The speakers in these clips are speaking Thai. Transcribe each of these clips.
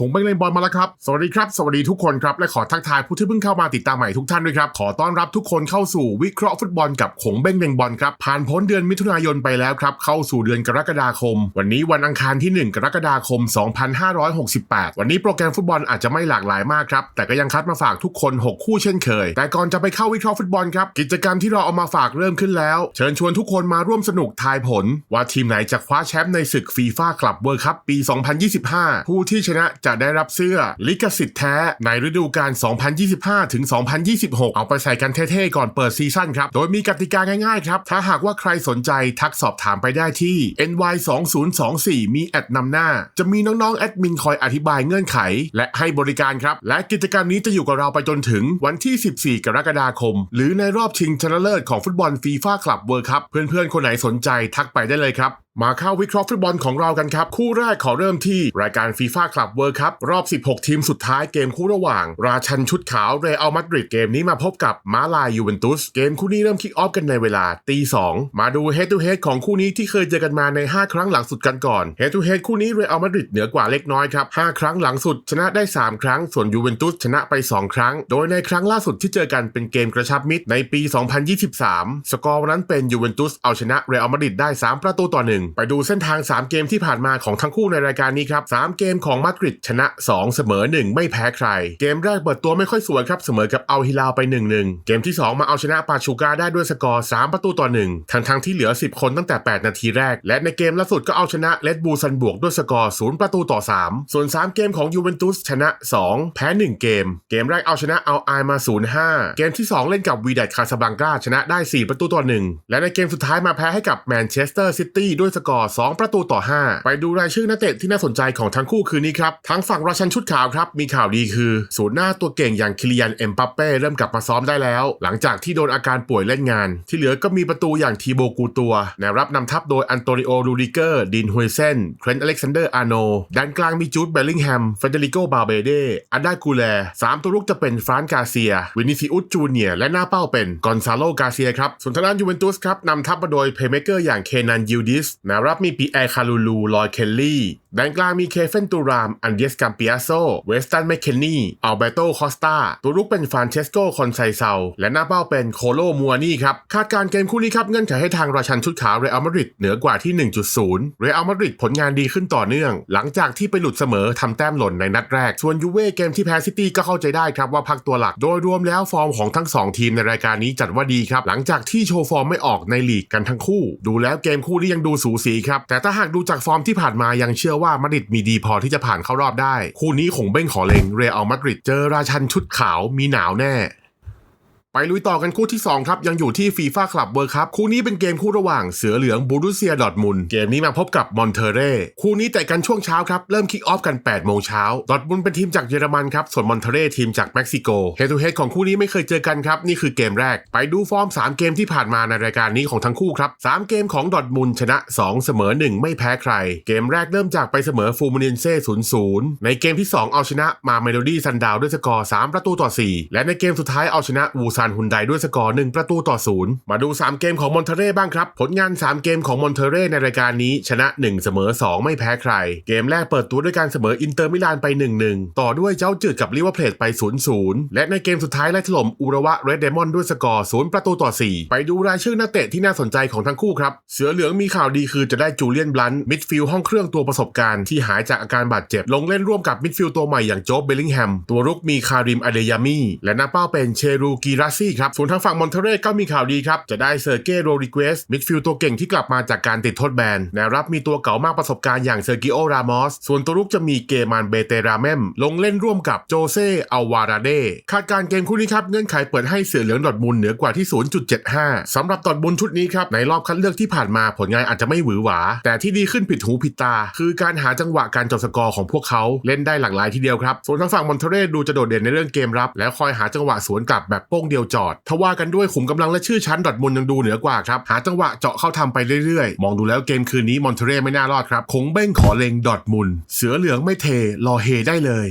คงเบ้งเล่นบอลมาแล้วครับ สวัสดีครับ สวัสดีทุกคนครับ และขอทักทายผู้ที่เพิ่งเข้ามาติดตามใหม่ทุกท่านด้วยครับ ขอต้อนรับทุกคนเข้าสู่วิเคราะห์ฟุตบอลกับคงเบ้งเล่นบอลครับ ผ่านพ้นเดือนมิถุนายนไปแล้วครับ เข้าสู่เดือนกรกฎาคม วันนี้วันอังคารที่ 1 กรกฎาคม 2568 วันนี้โปรแกรมฟุตบอลอาจจะไม่หลากหลายมากครับ แต่ก็ยังคัดมาฝากทุกคน 6 คู่เช่นเคย แต่ก่อนจะไปเข้าวิเคราะห์ฟุตบอลครับ กิจกรรมที่เราเอามาฝากเริ่มขึ้นแล้ว เชิญชวนทุกคนมาร่วมสนุกทายผล ว่าทีมไหนจะคว้าแชมป์ในศึกฟีฟ่าคลับเวิร์คัพปี 2025 ผู้ที่ชนะจะได้รับเสื้อลิขสิทธิ์แท้ในฤดูกาล 2025 ถึง 2026 เอาไปใส่กันเท่ๆก่อนเปิดซีซั่นครับ โดยมีกติกาง่ายๆครับ ถ้าหากว่าใครสนใจทักสอบถามไปได้ที่ ny 2 0 2 4มีแอดนำหน้า จะมีน้องๆ แอดมินคอยอธิบายเงื่อนไข และให้บริการครับ และกิจกรรมนี้จะอยู่กับเราไปจนถึงวันที่ 14 กรกฎาคม หรือในรอบชิงชนะเลิศของฟุตบอลฟีฟ่าคลับเวิร์คัพเพื่อนๆ คนไหนสนใจทักไปได้เลยครับ มาเข้าวิเคราะห์ฟุตบอลของเรากันครับ คู่แรกขอเริ่มที่รายการฟีฟ่าคลับเวิร์คัพรอบ 16 ทีมสุดท้ายเกมคู่ระหว่าง ราชันชุดขาวเรอัลมาดริดเกมนี้มาพบกับมาลายยูเวนตุส เกมคู่นี้เริ่มคิกออฟกันในเวลาตีสองมาดูเฮดทูเฮดของคู่นี้ที่เคยเจอกันมาใน 5 ครั้งหลังสุดกันก่อนเฮดทูเฮดคู่นี้เรอัลมาดริดเหนือกว่าเล็กน้อยครับ5ครั้งหลังสุด ชนะได้ 3 ครั้ง ส่วนยูเวนตุสชนะไป 2 ครั้ง โดยในครั้งล่าสุดที่เจอกันเป็นเกมกระชับมิตรในปี 2023 สกอร์วันนั้นเป็นยูเวนตุสเอาชนะเรอัลมาดริดได้ 3 ประตูต่อ1ไปดูเส้นทาง 3 เกมที่ผ่านมาของทั้งคู่ในรายการนี้ครับ3เกมของมาดริดชนะ 2 เสมอ 1 ไม่แพ้ใคร เกมแรกเปิดตัวไม่ค่อยสวยครับเสมอกับอัลฮิลาไป 1-1 เกมที่ 2 มาเอาชนะปาชูกาได้ด้วยสกอร์ 3 ประตูต่อ 1 ทั้งทั้งๆที่เหลือ 10 คนตั้งแต่ 8 นาทีแรก และในเกมล่าสุดก็เอาชนะเลดบูซันบวกด้วยสกอร์ 0 ประตูต่อ 3 ส่วน 3 เกมของยูเวนตุสชนะ 2 แพ้ 1 เกม เกมแรกเอาชนะเอาไอมา 0-5 เกมที่ 2 เล่นกับวีดัตคาสบังกาชนะได้ 4 ประตูต่อ 1 และในเกมสุดท้ายมาแพ้ให้กับแมนเชสเตอร์ซิตี้ด้วยสกอร์ 2 ประตูต่อ 5 ไปดูรายชื่อนักเตะที่น่าสนใจของทั้งคู่คืนนี้ครับทั้งฝั่งราชันชุดขาวครับ มีข่าวดีคือ ศูนย์หน้าตัวเก่งอย่างคิริยันเอ็มปัปเป้เริ่มกลับมาซ้อมได้แล้ว หลังจากที่โดนอาการป่วยเล่นงาน ที่เหลือก็มีประตูอย่างทีโบกูตัวแนวรับนำทัพโดยอันโตนิโอรูดิเกอร์ดินฮุยเซนเทรนต์อเล็กซานเดอร์อาร์โนด้านกลางมีจูดเบลลิงแฮมเฟเดริโกบาเบเดอันดากูแลสามตัวลุกจะเป็นฟรานกาเซีย วินิซิอุสจูเนียและหน้าเป้าเป็นกอนซาโลกาเซียครับส่วนทางด้านยูเวนตุสครับนำทัพมาโดยเพย์เมเกอร์อย่างเคนันยิลดิสแนวรับมีปีแอร์คาลูลูลอยเคลลี่ด้านกลางมีเคเฟนตูราม อันเดสกัมปิอาโซ เวสตันแมคเคนนี่อัลเบโตคอสตา ตัวลุกเป็นฟานเชสโกคอนไซเซา และหน้าเป้าเป็นโคโลมัวนี่ครับ คาดการ์เกมคู่นี้ครับ เงื่อนไขให้ทางราชันชุดขาวเรอัลมาดริดเหนือกว่าที่ 1.0 เรอัลมาดริดผลงานดีขึ้นต่อเนื่อง หลังจากที่ไปหลุดเสมอทำแต้มหล่นในนัดแรก ส่วนยูเว่เกมที่แพ้ซิตี้ก็เข้าใจได้ครับว่าพักตัวหลัก โดยรวมแล้วฟอร์มของทั้งสองทีมในรายการนี้จัดว่าดีครับ หลังจากที่โชว์ฟอร์มไม่ออกในลีกกันทั้งคู่ ดูแล้วเกมคู่นี้ยังดูสูสีครับ แต่ถ้าหากดูจากฟอร์มที่ผ่านมายังเชื่อว่ามาดริดมีดีพอที่จะผ่านเข้ารอบได้ คู่นี้คงเบ้งขอเลงเรอัลมาดริดเจอราชันชุดขาวมีหนาวแน่ ไปลุยต่อกันคู่ที่ 2 ครับ ยังอยู่ที่ฟีฟ่าคลับเวิร์คัพคู่นี้เป็นเกมคู่ระหว่างเสือเหลืองบูรุเซียดอทมุนเกมนี้มาพบกับมอนเทเร่คู่นี้แต่กันช่วงเช้าครับ เริ่มคิกออฟกัน8โมงเช้าดอทมุนเป็นทีมจากเยอรมันครับ ส่วนมอนเทเร่ทีมจากเม็กซิโกเฮดทูเฮดของคู่นี้ไม่เคยเจอกันครับ นี่คือเกมแรก ไปดูฟอร์ม 3 เกมที่ผ่านมาในรายการนี้ของทั้งคู่ครับ3เกมของดอทมุนชนะ 2 เสมอ 1 ไม่แพ้ใคร เกมแรกเริ่มจากไปเสมอฟูมิเนนเซ่0-0ในเกมที่ 2 เอาชนะมาเมโลดี้ซันดาวด้วยสกอร์3ประตูต่อ 4 และในเกมสุดท้ายเอาชนะวูซานฮุนไดด้วยสกอร์1ประตูต่อ0มาดู 3 เกมของมอนเทเร่บ้างครับ ผลงาน 3 เกมของมอนเทเร่ในรายการนี้ชนะ 1 เสมอ 2 ไม่แพ้ใคร เกมแรกเปิดตัวด้วยการเสมออินเตอร์มิลานไป 1-1 ต่อด้วยเจ้าจืดกับลิเวอร์เพลตไป0-0และในเกมสุดท้ายไล่ถล่มอุระวะเรดเดมอนด้วยสกอร์0ประตูต่อ 4 ไปดูรายชื่อนักเตะที่น่าสนใจของทั้งคู่ครับ เสือเหลืองมีข่าวดีคือจะได้จูเลียนบลันมิดฟิลด์ห้องเครื่องตัวประสบการณ์ที่หายจากอาการบาดเจ็บ ลงเล่นร่วมกับมิดฟิลด์ตัวใหม่อย่างโจ๊บเบลลิงแฮมตัวรุกมีคาริมอเดยามีและหน้าเป้าเป็นเชรูกีราซี่ครับ ส่วนทางฝั่งมอนเทเร่ก็มีข่าวดีครับ จะได้เซอร์เกโรริเกสมิดฟิลด์ตัวเก่งที่กลับมาจากการติดโทษแบนแนวรับมีตัวเก่ามากประสบการณ์อย่างเซอร์กิโอรามอส ส่วนตัวรุกจะมีเกมานเบเตราเมมลงเล่นร่วมกับโจเซอัลวาราเดคาดการ์เกมคู่นี้ครับเงื่อนไขเปิดให้เสือเหลืองดอดมุนเหนือกว่าที่ 0.75สำหรับดอดมุนชุดนี้ครับในรอบคัดเลือกที่ผ่านมาผลงานอาจจะไม่หวือหวา แต่ที่ดีขึ้นผิดหูผิดตา คือการหาจังหวะการจบสกอร์ของพวกเขาเล่นได้หลากหลายทีเดียวครับส่วนทางฝั่งมอนเทเรดูจะโดดเด่นในเรื่องเกมรับ และคอยหาจังหวะสวนกลับแบบโป้งเดียวจอด ทว่ากันด้วยขุมกำลังและชื่อชั้นดอทมุนยังดูเหนือกว่าครับ หาจังหวะเจาะเข้าทำไปเรื่อยๆ มองดูแล้วเกมคืนนี้มอนเทเรไม่น่ารอดครับคงเบ้งขอเลงดอทมุน เสือเหลืองไม่เทรอเฮได้เลย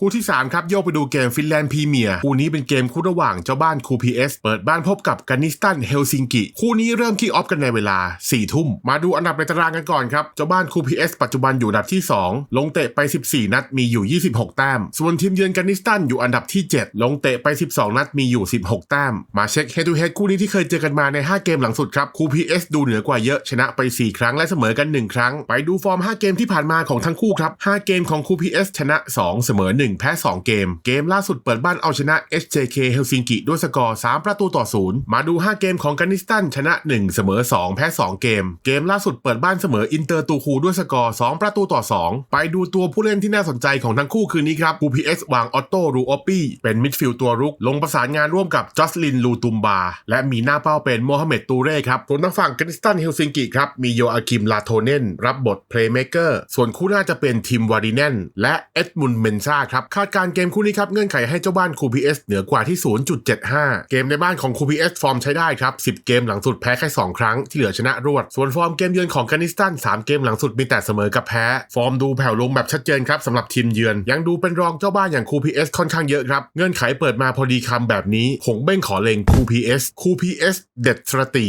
คู่ที่ 3 ครับโยกไปดูเกมฟินแลนด์พรีเมียร์คู่นี้เป็นเกมคู่ระหว่างเจ้าบ้านคูพีเอสเปิดบ้านพบกับกานิสตันเฮลซิงกิคู่นี้เริ่มคีออฟกันในเวลา 4 ทุ่ม มาดูอันดับในตารางกันก่อนครับเจ้าบ้านคูพีเอสปัจจุบันอยู่อันดับที่ 2 ลงเตะไป 14 นัดมีอยู่ 26 แต้ม ส่วนทีมเยือนกานิสตันอยู่อันดับที่ 7 ลงเตะไป 12 นัดมีอยู่ 16 แต้ม มาเช็คเฮดทูเฮดคู่นี้ที่เคยเจอกันมาใน 5 เกมหลังสุดครับคูพีเอสดูเหนือกว่าเยอะชนะไป 4 ครั้งและเสมอกัน 1 ครั้ง ไปดูฟอร์ม 5 เกมที่ผ่านมาของทั้งคู่ครับ5เกมของคูพีเอสชนะ 2 เสมอ1 1 แพ้ 2 เกม เกมล่าสุดเปิดบ้านเอาชนะ SJK เฮลซิงกิด้วยสกอร์ 3 ประตูต่อ 0 มาดู 5 เกมของกานิสตันชนะ 1 เสมอ 2 แพ้ 2 เกม เกมล่าสุดเปิดบ้านเสมออินเตอร์ตูคูด้วยสกอร์ 2 ประตูต่อ 2 ไปดูตัวผู้เล่นที่น่าสนใจของทั้งคู่คืนนี้ครับ QPS วางออตโต้รูออปปี้เป็นมิดฟิลด์ตัวรุก ลงประสานงานร่วมกับจอสลินลูตุมบา และมีหน้าเป้าเป็นโมฮัมเหม็ดตูเร่ครับส่วนทางฝั่งกานิสตันเฮลซิงกิครับมีโยอาคิมลาโทเนนรับบทเพลย์เมเกอร์ส่วนคู่หน้าจะเป็นทีมวาริเนนและเอ็ดมุนเมนซาครับคาดการ์เกมคู่นี้ครับเงื่อนไขให้เจ้าบ้าน QPS เอสเหนือกว่าที่ 0.75 เกมในบ้านของ QPS ฟอร์มใช้ได้ครับ 10 เกมหลังสุดแพ้แค่ 2 ครั้งที่เหลือชนะรวด ส่วนฟอร์มเกมเยือนของกานิสตัน 3 เกมหลังสุดมีแต่เสมอกับแพ้ ฟอร์มดูแผ่วลงแบบชัดเจนครับสำหรับทีมเยือน ยังดูเป็นรองเจ้าบ้านอย่าง QPS ค่อนข้างเยอะครับเงื่อนไขเปิดมาพอดีคำแบบนี้คงเบ้งขอเลง QPS QPS เอสเด็ดสระตี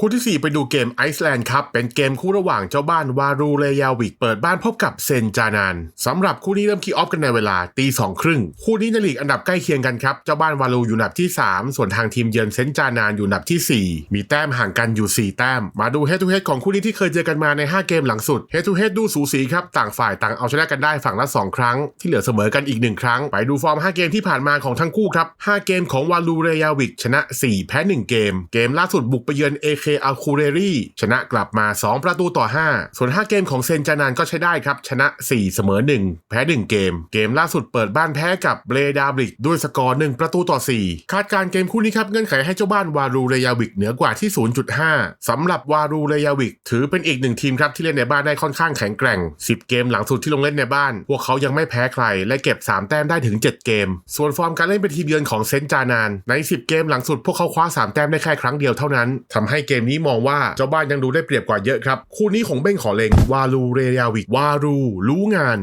คู่ที่ 4 ไปดูเกมไอซ์แลนด์ครับ เป็นเกมคู่ระหว่างเจ้าบ้านวารูเรยาวิก เปิดบ้านพบกับเซนจานานสำหรับคู่นี้เริ่มคีออฟกันในเวลาตีสองครึ่ง คู่นี้ในลีกอันดับใกล้เคียงกันครับ เจ้าบ้านวารูอยู่อันดับที่ 3 ส่วนทางทีมเยือนเซนจานานอยู่อันดับที่ 4 มีแต้มห่างกันอยู่ 4 แต้ม มาดูเฮดทูเฮดของคู่นี้ที่เคยเจอกันมาใน 5 เกมหลังสุดเฮดทูเฮดดูสูสีครับต่างฝ่ายต่างเอาชนะกันได้ฝั่งละ 2 ครั้ง ที่เหลือเสมอกันอีก 1 ครั้ง ไปดูฟอร์ม 5 เกมที่ผ่านมาของทั้งคู่ครับ5เกมของวาลูเรยาวิกชนะ 4 แพ้ 1 เกม เกมล่าสุดบุกไปเยือน AK อัลคูเรรีชนะกลับมา 2 ประตูต่อ 5 ส่วน 5 เกมของเซนจานานก็ใช้ได้ครับ ชนะ 4 เสมอ 1 แพ้ 1 เกม เกมล่าสุดเปิดบ้านแพ้กับเบรดาบริกด้วยสกอร์ 1 ประตูต่อ 4 คาดการ์เกมคู่นี้ครับ เงื่อนไขให้เจ้าบ้านวารูเรยาวิกเหนือกว่าที่ 0.5สำหรับวารูเรยาวิก ถือเป็นอีกหนึ่งทีมครับที่เล่นในบ้านได้ค่อนข้างแข็งแกร่ง 10 เกมหลังสุดที่ลงเล่นในบ้าน พวกเขายังไม่แพ้ใคร และเก็บ 3 แต้มได้ถึง 7 เกม ส่วนฟอร์มการเล่นเป็นทีมเยือนของเซนจานาน ใน 10 เกมหลังสุดพวกเขาคว้า 3 แต้มได้แค่ครั้งเดียวเท่านั้นทำให้เกกมนี้มองว่าเจ้าบ้านยังดูได้เปรียบกว่าเยอะครับ คู่นี้ของเบ้งขอเลงวาลูเรียวิกวารูรู้งาน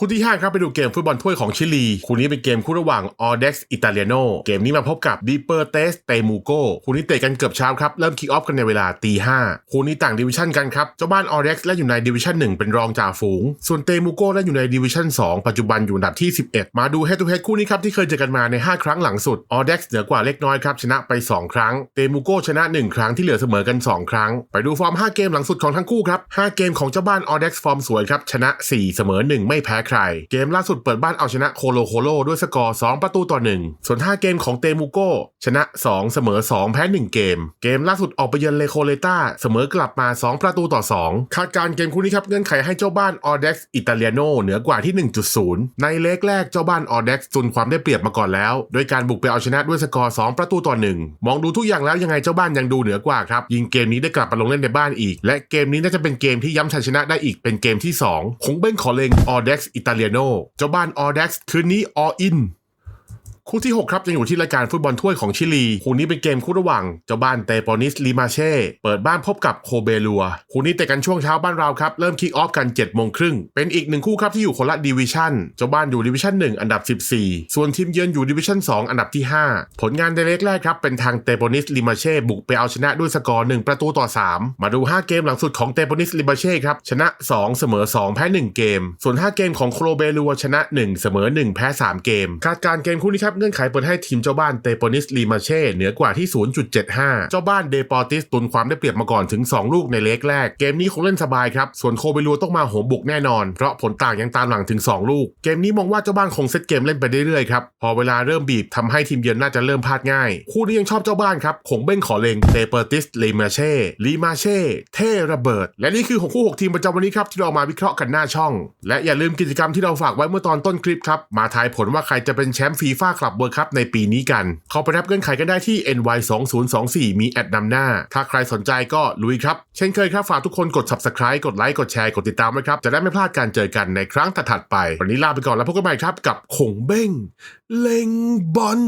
คู่ที่ 5 ครับไปดูเกมฟุตบอลถ้วยของชิลี คู่นี้เป็นเกมคู่ระหว่างออเด็กซ์อิตาเลียโนเกมนี้มาพบกับดิเปอร์เตสเตมูโกคู่นี้เตะกันเกือบเช้าครับ เริ่มคิกออฟกันในเวลาตีห้าคู่นี้ต่างดิวิชั่นกันครับ เจ้าบ้านออเด็กซ์และอยู่ในดิวิชั่น1เป็นรองจ่าฝูง ส่วนเตมูโกและอยู่ในดิวิชั่น2ปัจจุบันอยู่อันดับที่ 11 มาดูเฮดทูเฮดคู่นี้ครับที่เคยเจอกันมาใน 5 ครั้งหลังสุดออเด็กซ์เหนือกว่าเล็กน้อยครับชนะไป 2 ครั้งเตมูโกชนะ 1 ครั้งที่เหลือเสมอกัน 2 ครั้ง ไปดูฟอร์ม 5 เกมหลังสุดของทั้งคู่ครับ5เกมของเจ้าบ้านออเด็กซ์ฟอร์มสวยครับชนะ 4 เสมอ 1 ไม่แพ้ใคร เกมล่าสุดเปิดบ้านเอาชนะโคโลโคโลด้วยสกอร์ 2 ประตูต่อ 1 ส่วน 5 เกมของเตมูโกชนะ 2 เสมอ 2 แพ้ 1 เกม เกมล่าสุดออกไปเยือนเลโคเลต้าเสมอกลับมา 2 ประตูต่อ 2 คาดการ์เกมคู่นี้ครับเงื่อนไขให้เจ้าบ้านออเด็กซ์อิตาเลียโนเหนือกว่าที่ 1.0 ในเลกแรกเจ้าบ้านออเด็กซ์จุนความได้เปรียบมาก่อนแล้ว โดยการบุกไปเอาชนะด้วยสกอร์ 2 ประตูต่อ 1 มองดูทุกอย่างแล้วยังไงเจ้าบ้านยังดูเหนือกว่าครับยิงเกมนี้ได้กลับมาลงเล่นในบ้านอีก และเกมนี้น่าจะเป็นเกมที่ย้ำชัยชนะได้อีกเป็นเกมที่ 2 คงเบ้งขอเลงออเด็กซ์อิตาเลียโนเจ้าบ้านออเด็กซ์คืนนี้ออิน คู่ที่ 6 ครับยังอยู่ที่รายการฟุตบอลถ้วยของชิลี คู่นี้เป็นเกมคู่ระหว่าง เจ้าบ้านเตปอนิสลิมาเช่ เปิดบ้านพบกับโคเบลัว คู่นี้เตะกันช่วงเช้าบ้านเราครับ เริ่มคิกออฟกัน7จ็ดโมงครึ่ง เป็นอีกหนึ่งคู่ครับที่อยู่คนละดิวิชั่น เจ้าบ้านอยู่ดิวิชั่น 1 อันดับ 14 ส่วนทีมเยือนอยู่ดิวิชั่น 2 อันดับที่ 5 ผลงานในเล็กแรกครับเป็นทางเตปอนิสลิมาเช่บุกไปเอาชนะด้วยสกอร์1ประตูต่อ 3 มาดู 5 เกมหลังสุดของเตปอนิสลิมาเช่ครับชนะ 2 เสมอ 2 แพ้ 1 เกม ส่วน 5 เกมของโคเบลัวชนะ 1 เสมอ 1 แพ้ 3 เกมคาดการเกมคู่นี้ครับเงื่อนไขเปิดให้ทีมเจ้าบ้านเตปอนิสลีมาเช่เหนือกว่าที่ 0.75 เจ้าบ้านเดปอติสตุนความได้เปรียบมาก่อนถึง 2 ลูกในเล็กแรก เกมนี้คงเล่นสบายครับ ส่วนโคเบลัวต้องมาโหมบุกแน่นอน เพราะผลต่างยังตามหลังถึง 2 ลูก เกมนี้มองว่าเจ้าบ้านคงเซตเกมเล่นไปเรื่อยๆครับ พอเวลาเริ่มบีบทำให้ทีมเยือนน่าจะเริ่มพลาดง่าย คู่นี้ยังชอบเจ้าบ้านครับคงเบ้งขอเลงเตปอติสลีมาเช่ลีมาเช่เทระเบิด และนี่คือหกคู่หกทีมประจำวันนี้ครับที่เรามาวิเคราะห์กันหน้าช่อง และอย่าลืมกิจกรรมที่เราฝากไว้เมื่อตอนต้นคลิปครับมาทายผลว่าใครจะเป็นแชมป์ฟีฟ่าคลับเวิร์คัพในปีนี้กัน เข้าไปรับเงื่อนไขกันได้ที่ NY 2 0 2 4 มีแอดนำหน้า ถ้าใครสนใจก็ลุยครับ เช่นเคยครับฝากทุกคนกด subscribe กดไลค์กดแชร์กดติดตามไว้ครับ จะได้ไม่พลาดการเจอกันในครั้งถัดๆไป วันนี้ลาไปก่อนแล้วพบกันใหม่ครับกับขงเบ้งเล็งบอล